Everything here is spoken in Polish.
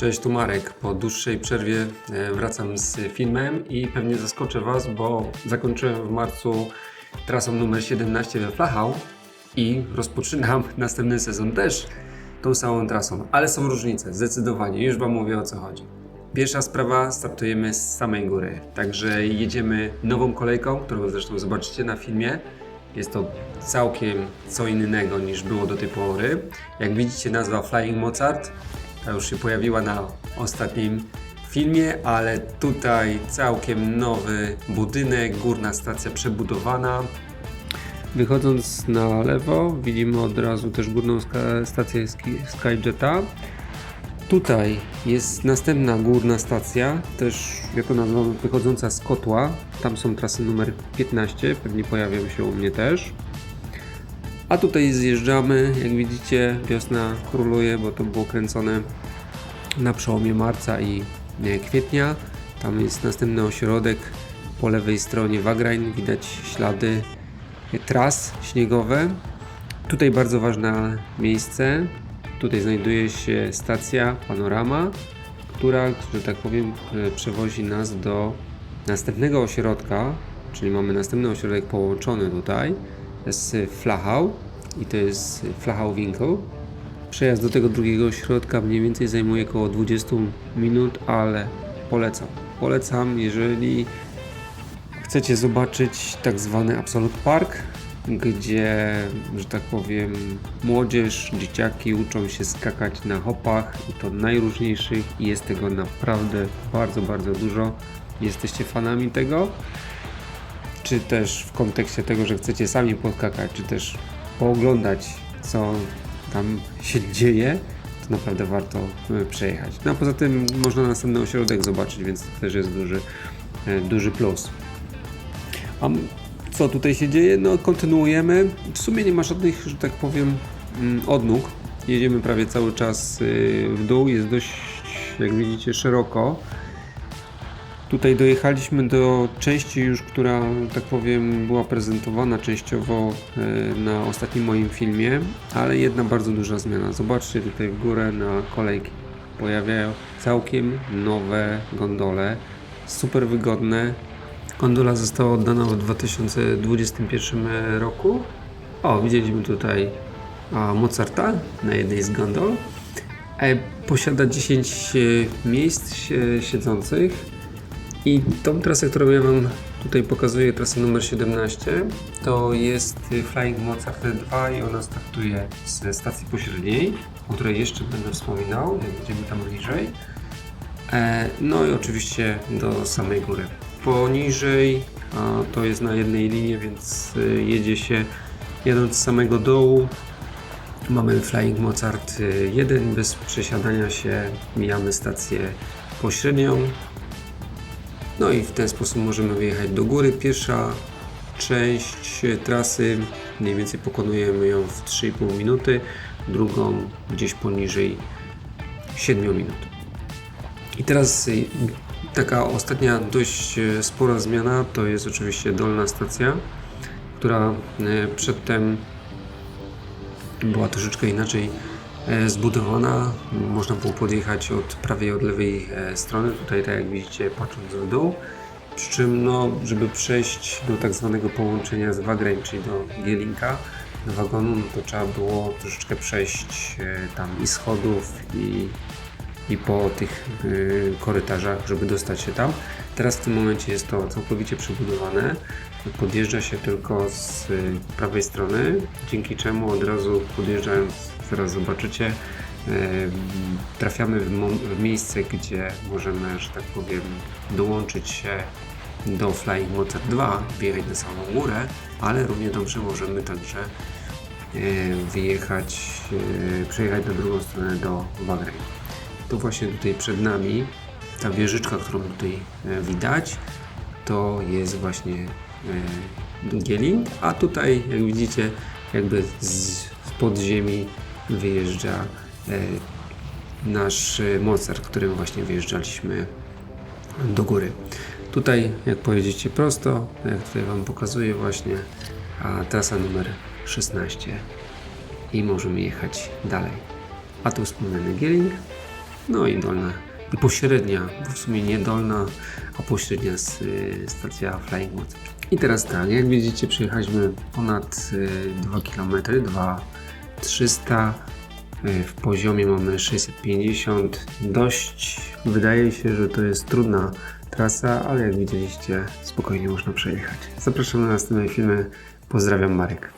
Cześć, tu Marek. Po dłuższej przerwie e, wracam z filmem i pewnie zaskoczę Was, bo zakończyłem w marcu trasą numer 17 we Flachau i rozpoczynam następny sezon też tą samą trasą, ale są różnice, zdecydowanie, już Wam mówię o co chodzi. Pierwsza sprawa, startujemy z samej góry, także jedziemy nową kolejką, którą zresztą zobaczycie na filmie. Jest to całkiem co innego niż było do tej pory. Jak widzicie nazwa Flying Mozart, ta już się pojawiła na ostatnim filmie, ale tutaj całkiem nowy budynek, górna stacja przebudowana. Wychodząc na lewo widzimy od razu też górną stację Skyjeta. Tutaj jest następna górna stacja, też jako nazwamy wychodząca z kotła. Tam są trasy numer 15, pewnie pojawią się u mnie też. A tutaj zjeżdżamy, jak widzicie, wiosna króluje, bo to było kręcone na przełomie marca i e, kwietnia. Tam jest następny ośrodek po lewej stronie Wagrain, widać ślady e, tras śniegowe. Tutaj bardzo ważne miejsce. Tutaj znajduje się stacja Panorama, która, że tak powiem, e, przewozi nas do następnego ośrodka, czyli mamy następny ośrodek połączony tutaj z Flachau i to jest Flachau Winkel. Przejazd do tego drugiego ośrodka mniej więcej zajmuje około 20 minut, ale polecam. Polecam, jeżeli chcecie zobaczyć tak zwany Absolute Park, gdzie, że tak powiem, młodzież, dzieciaki uczą się skakać na hopach i to najróżniejszych i jest tego naprawdę bardzo, bardzo dużo. Jesteście fanami tego? Czy też w kontekście tego, że chcecie sami podskakać, czy też pooglądać, co tam się dzieje, to naprawdę warto e, przejechać. No a poza tym można następny ośrodek zobaczyć, więc to też jest duży, e, duży plus. A co tutaj się dzieje? No kontynuujemy. W sumie nie ma żadnych, że tak powiem, mm, odnóg. Jedziemy prawie cały czas y, w dół. Jest dość, jak widzicie, szeroko. Tutaj dojechaliśmy do części już, która, tak powiem, była prezentowana częściowo e, na ostatnim moim filmie, ale jedna bardzo duża zmiana. Zobaczcie tutaj w górę na kolejki. Pojawiają całkiem nowe gondole, super wygodne. Gondola została oddana w 2021 roku. O, widzieliśmy tutaj Mozarta na jednej z gondol. E, Posiada 10 e, miejsc sie- siedzących. I tą trasę, którą ja Wam tutaj pokazuję, trasę numer 17, to jest Flying Mozart 2 i ona startuje z stacji pośredniej, o której jeszcze będę wspominał, jak będziemy tam bliżej. E, No i oczywiście do samej góry. Poniżej to jest na jednej linii, więc y, jedzie się jadąc z samego dołu. Mamy Flying Mozart y, 1, bez przesiadania się mijamy stację pośrednią, no i w ten sposób możemy wyjechać do góry. Pierwsza część trasy mniej więcej pokonujemy ją w 3,5 minuty, drugą gdzieś poniżej 7 minut. I teraz y, taka ostatnia dość e, spora zmiana to jest oczywiście dolna stacja, która e, przedtem była troszeczkę inaczej zbudowana. Można było podjechać od prawej, od lewej e, strony, tutaj tak jak widzicie patrząc w dół. Przy czym no, żeby przejść do tak zwanego połączenia z Wagrain, czyli do Gielinka, do wagonu, no to trzeba było troszeczkę przejść e, tam i schodów i, i po tych y, korytarzach, żeby dostać się tam. Teraz w tym momencie jest to całkowicie przebudowane. Podjeżdża się tylko z y, prawej strony, dzięki czemu od razu podjeżdżając, zaraz zobaczycie, y, trafiamy w, w miejsce, gdzie możemy, że tak powiem, dołączyć się do Flying Mozart 2, wjechać na samą górę, ale równie dobrze możemy także e, wyjechać, e, przejechać na drugą stronę do Wagrain. To właśnie tutaj przed nami, ta wieżyczka, którą tutaj e, widać, to jest właśnie e, Gieling, a tutaj jak widzicie jakby z, podziemi wyjeżdża e, nasz Mozart, którym właśnie wyjeżdżaliśmy do góry. Tutaj, jak pojedziecie prosto, jak tutaj Wam pokazuję właśnie, a trasa numer 16 i możemy jechać dalej. A tu wspomniany Gieling, no i dolna i pośrednia, bo w sumie nie dolna, a pośrednia z, y, stacja Flying Woods. I teraz tak, jak widzicie przejechaliśmy ponad y, 2 km, 2300 y, w poziomie mamy 650 dość wydaje się, że to jest trudna trasa, ale jak widzieliście spokojnie można przejechać. Zapraszam na następne filmy, pozdrawiam Marek.